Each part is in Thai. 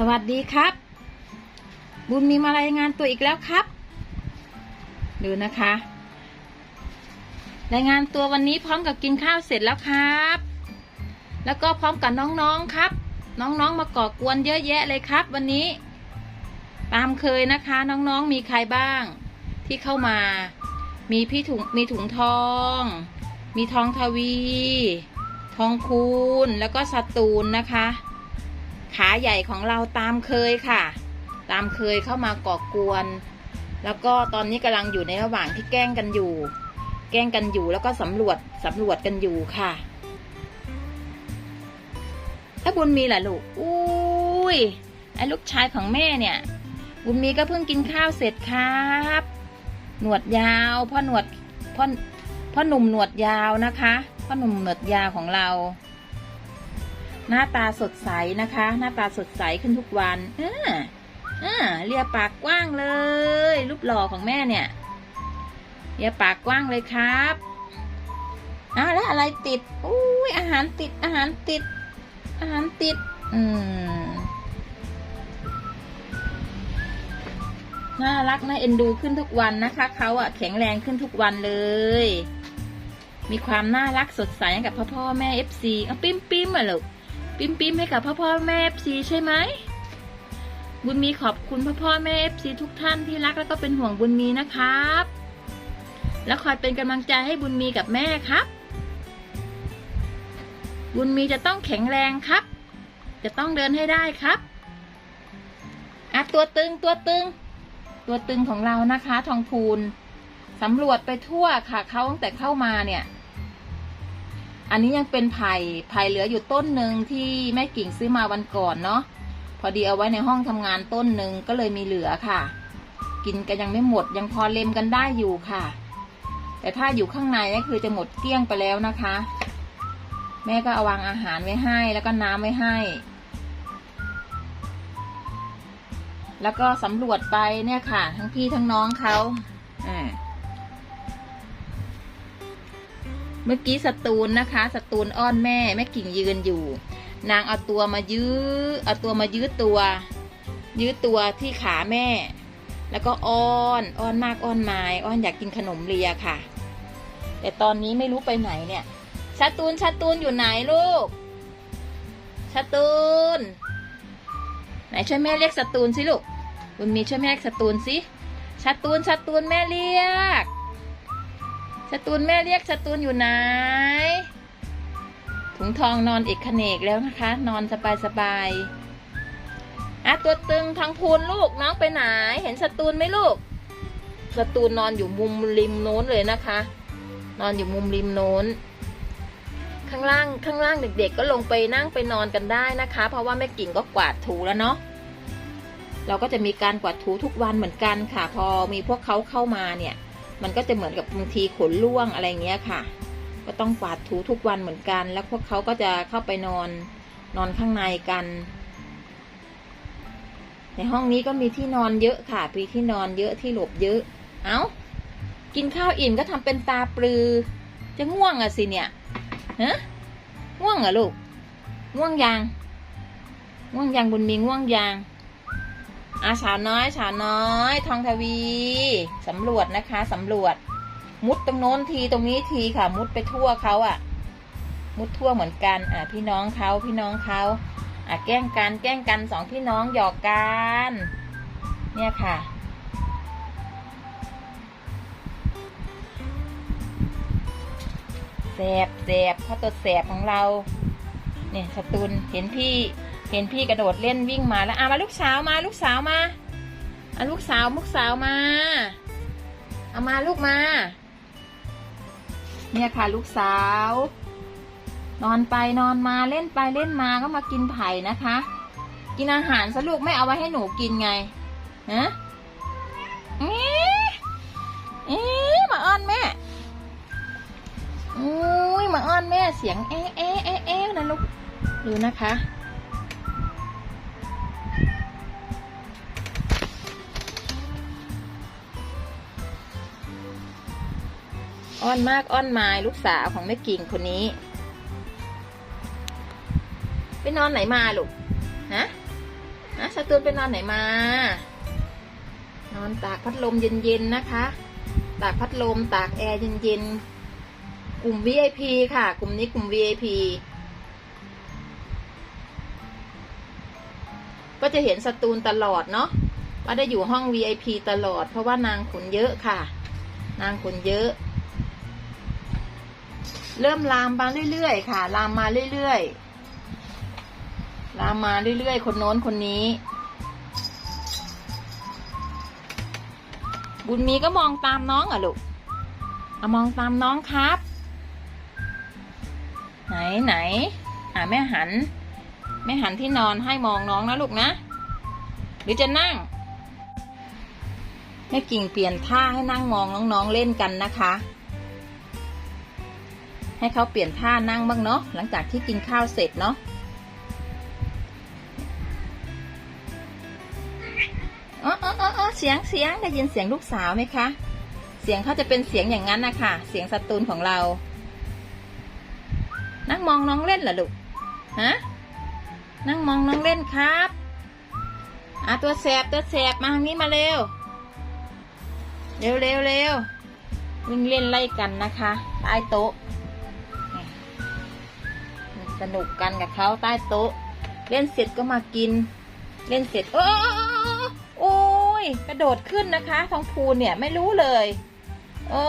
สวัสดีครับ บุญมีมารายงานตัวอีกแล้วครับ ดูนะคะ รายงานตัววันนี้พร้อมกับกินข้าวเสร็จแล้วครับ แล้วก็พร้อมกับน้องๆครับ น้องๆมาก่อกวนเยอะแยะเลยครับ วันนี้ ตามเคยนะคะ น้องๆมีใครบ้าง ที่เข้ามา มีพี่ถุงมีถุงทอง มีทองทวี ทองคูณแล้วก็สตูลนะคะ ขาใหญ่ของเราตามเคยค่ะ ตามเคยเข้ามาก่อกวน แล้วก็ตอนนี้กำลังอยู่ในระหว่างที่แกล้งกันอยู่ แกล้งกันอยู่แล้วก็สำรวจสำรวจกันอยู่ค่ะถ้าบุญมีล่ะลูก อุ้ยไอ้ลูกชายของแม่เนี่ย บุญมีก็เพิ่งกินข้าวเสร็จครับ หนวดยาวพ่อหนวดพ่อพ่อหนุ่มหนวดยาวนะคะ พ่อหนุ่มหนวดยาวของเรา หน้าตาสดใสนะคะ หน้าตาสดใสขึ้นทุกวันเออเออเลียปากกว้างเลย รูปหล่อของแม่เนี่ยเลียปากกว้างเลยครับอ้าวแล้วอะไรติดอุ้ยอาหารติดอาหารติด อาหารติด อืมน่ารักน่าเอ็นดูขึ้นทุกวันนะคะเขาอะแข็งแรงขึ้นทุกวันเลย มีความน่ารักสดใสกับพ่อพ่อแม่เอฟซีปิ้มปิ้มอะลูก ปิ๊มปิ๊มให้กับพ่อพ่อแม่เอฟซีใช่ไหมบุญมีขอบคุณพ่อพ่อแม่เอฟซีทุกท่านที่รักแล้วก็เป็นห่วงบุญมีนะครับ แล้วคอยเป็นกำลังใจให้บุญมีกับแม่ครับ บุญมีจะต้องแข็งแรงครับ จะต้องเดินให้ได้ครับอะตัวตึงตัวตึง ตัวตึงของเรานะคะ ทองพูนสำรวจไปทั่วค่ะเขาตั้งแต่เข้ามาเนี่ย อันนี้ยังเป็นไผ่ไผ่เหลืออยู่ต้นหนึ่งที่แม่กิ่งซื้อมาวันก่อนเนาะพอดีเอาไว้ในห้องทำงานต้นหนึ่งก็เลยมีเหลือค่ะ กินกันยังไม่หมดยังพอเล็มกันได้อยู่ค่ะ แต่ถ้าอยู่ข้างในนี่คือจะหมดเกลี้ยงไปแล้วนะคะ แม่ก็เอาวางอาหารไว้ให้แล้วก็น้ำไว้ให้ แล้วก็สำรวจไปเนี่ยค่ะ ทั้งพี่ทั้งน้องเขาอ่า เมื่อกี้สตูนนะคะ สตูนอ้อนแม่แม่กิ่งยืนอยู่ นางเอาตัวมายื้อเอาตัวมายื้อตัว ยื้อตัวที่ขาแม่ แล้วก็อ้อนอ้อนมากอ้อนไม้อ้อนอยากกินขนมเลียค่ะ แต่ตอนนี้ไม่รู้ไปไหนเนี่ยชาตูนชาตูนอยู่ไหนลูกชาตูนไหนช่วยแม่เรียกสตูนสิลูกบุญมีช่วยแม่เรียกสตูนสิชาตูนชาตูนแม่เรียก สตูนแม่เรียกสตูนอยู่ไหน ถุงทองนอนเอกขเนกแล้วนะคะ นอนสบายสบายๆอะตัวตึงทางพูนลูกน้องไปไหน เห็นสตูนไหมลูก สตูนนอนอยู่มุมริมโน้นเลยนะคะ นอนอยู่มุมริมโน้น ข้างล่างข้างล่างเด็ก ๆ ก็ลงไปนั่งไปนอนกันได้นะคะ เพราะว่าแม่กิ่งก็กวาดถูแล้วเนาะเราก็จะมีการกวาดถูทุกวันเหมือนกันค่ะ พอมีพวกเขาเข้ามาเนี่ย มันก็จะเหมือนกับบางทีขนร่วงอะไรเงี้ยค่ะ ก็ต้องกวาดถูทุกวันเหมือนกัน แล้วพวกเขาก็จะเข้าไปนอนนอนข้างในกัน ในห้องนี้ก็มีที่นอนเยอะค่ะมีที่นอนเยอะที่หลบเยอะ เอา้า กินข้าวอิ่มก็ทำเป็นตาปลือ จะง่วงอะสิเนี่ยฮะง่วงเหรอลูก ง่วงยังง่วงยังบุญมีง่วงยัง อาสาวน้อยสาวน้อย ทองทวีสำรวจนะคะสำรวจ มุดตรงโน้นทีตรงนี้ทีค่ะ มุดไปทั่วเขาอะ่ะ มุดทั่วเหมือนกัน อะ พี่น้องเขาพี่น้องเขาอะแกล้งกันแกล้งกันสองพี่น้องหยอกกันเนี่ยค่ะแสบแสบเพราะตัวแสบของเรา เนี่ยสตูนเห็นพี่ เห็นพี่กระโดดเล่นวิ่งมาแล้วอะมาลูกสาวมาลูกสาวมาอะลูกสาวลูกสาวมาเอามาลูกมา เนี่ยค่ะลูกสาว นอนไปนอนมาเล่นไปเล่นมาก็มากินไผ่นะคะ กินอาหารซะลูกไม่เอาไว้ให้หนูกินไงฮะเอ๊ะเอ๊ะมาอ้อนแม่อุ้ยมาอ้อนแม่เสียงเอ๊ะเอ๊ะเอ๊ะเอ๊ะนะลูกดูนะคะ อ้อนมากอ้อนไมายลูกสาวของแม่กิ่งคนนี้ ไปนอนไหนมาลูกฮะฮะสตูนไปนอนไหนมา นอนตากพัดลมเย็นๆนะคะ ตากพัดลมตากแอร์เย็นๆกลุ่ม VIP ค่ะ กลุ่มนี้กลุ่ม VIP ก็จะเห็นสตูนตลอดเนาะว่าได้อยู่ห้อง VIP ตลอด เพราะว่านางขนเยอะค่ะ นางขนเยอะ เริ่มลามมาเรื่อยๆค่ะ ลามมาเรื่อยๆลามมาเรื่อยๆ คนโน้นคนนี้ บุญมีก็มองตามน้องอะลูกเอามองตามน้องครับ ไหนไหนอ่าแม่หัน แม่หันที่นอนให้มองน้องนะลูกนะ หรือจะนั่งแม่กิ่งเปลี่ยนท่าให้นั่งมองน้องๆเล่นกันนะคะ ให้เขาเปลี่ยนท่านั่งบ้างเนาะหลังจากที่กินข้าวเสร็จเนาะอ๋ออ๋ออ๋ออเสียงเสียงได้ยินเสียงลูกสาวไหมคะ เสียงเขาจะเป็นเสียงอย่างนั้นนะคะเสียงสตูนของเรา นั่งมองน้องเล่นเหรอลูกฮะนั่งมองน้องเล่นครับอะตัวแสบตัวแสบมาทางนี้มาเร็ว เร็วเร็วเร็ววิ่งเล่นไล่กันนะคะใต้โต๊ะ สนุกกันกับเขาใต้โต๊ะ เล่นเสร็จก็มากิน เล่นเสร็จโอ้โอ้ยกระโดดขึ้นนะคะ ทองพูนเนี่ยไม่รู้เลย โอ้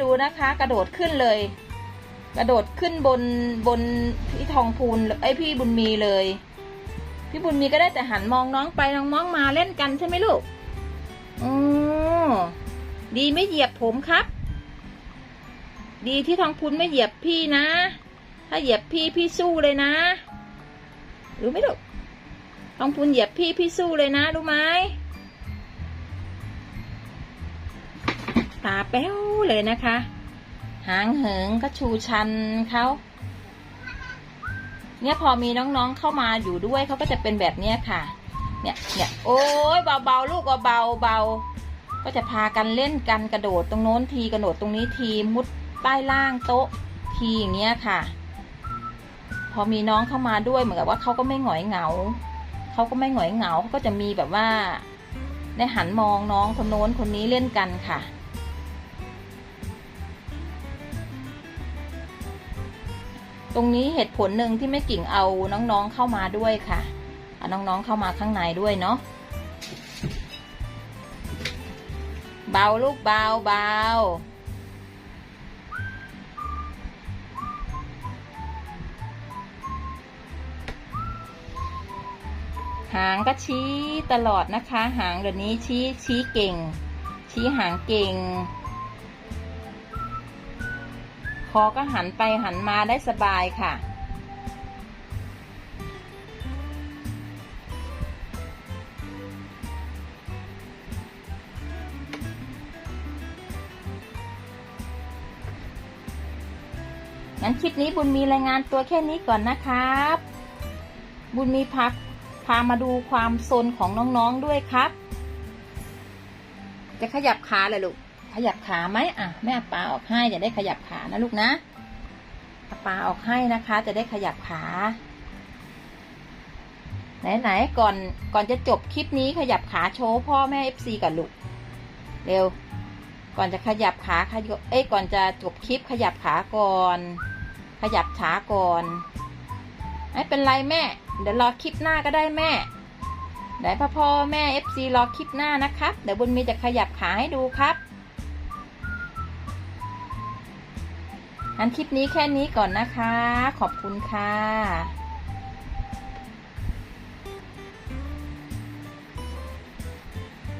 ดูนะคะ กระโดดขึ้นเลย กระโดดขึ้นบนบนพี่ทองพูนไอพี่บุญมีเลย พี่บุญมีก็ได้แต่หันมองน้องไปน้องมองมาเล่นกันใช่ไหมลูกอ๋อดีไม่เหยียบผมครับ ดีที่ทองพูนไม่เหยียบพี่นะ ถ้าเหยียบพี่พี่สู้เลยนะ รู้ไหมลูกทองพูนเหยียบพี่พี่สู้เลยนะ รู้ไหมตาแป้วเลยนะคะ หางเหิงก็ชูชันเขาเนี่ยพอมีน้องๆเข้ามาอยู่ด้วยเขาก็จะเป็นแบบเนี้ยค่ะ เนี่ยเนี่ยโอ้ยเบาๆลูกเบาๆเบา ก็จะพากันเล่นกันกระโดดตรงโน้นทีกระโดดตรงนี้ทีมุดใต้ล่างโต๊ะทีอย่างเงี้ยค่ะ พอมีน้องเข้ามาด้วยเหมือนกับว่าเขาก็ไม่หงอยเหงาเขาก็ไม่หงอยเหงาเขาก็จะมีแบบว่าได้หันมองน้องคนโน้นคนนี้เล่นกันค่ะ ตรงนี้เหตุผลหนึ่งที่แม่กิ่งเอาน้องๆเข้ามาด้วยค่ะเอาน้องๆเข้ามาข้างในด้วยเนาะเบาลูกเบาเบา หางก็ชี้ตลอดนะคะ หางเดี๋ยวนี้ชี้ชี้เก่ง ชี้หางเก่ง คอก็หันไปหันมาได้สบายค่ะ งั้นคลิปนี้บุญมีรายงานตัวแค่นี้ก่อนนะครับ บุญมีพัก พามาดูความโซนของน้องๆด้วยครับ จะขยับขาเลยลูก ขยับขาไหมอะแม่ปลาออกให้จะได้ขยับขานะลูกนะเอาปลาออกให้นะคะ จะได้ขยับขา ไหนๆก่อนก่อนจะจบคลิปนี้ขยับขาโชว์พ่อแม่เอฟซีก่อนลูก เร็ว ก่อนจะขยับขาขยบเอ้ยก่อนจะจบคลิปขยับขาก่อน ขยับขาก่อน ไม่เป็นไรแม่ เดี๋ยวรอคลิปหน้าก็ได้แม่เดี๋ยวพ่อพ่อแม่เอฟซีรอคลิปหน้านะครับ เดี๋ยวบุญมีจะขยับขาให้ดูครับอันคลิปนี้แค่นี้ก่อนนะคะ ขอบคุณค่ะ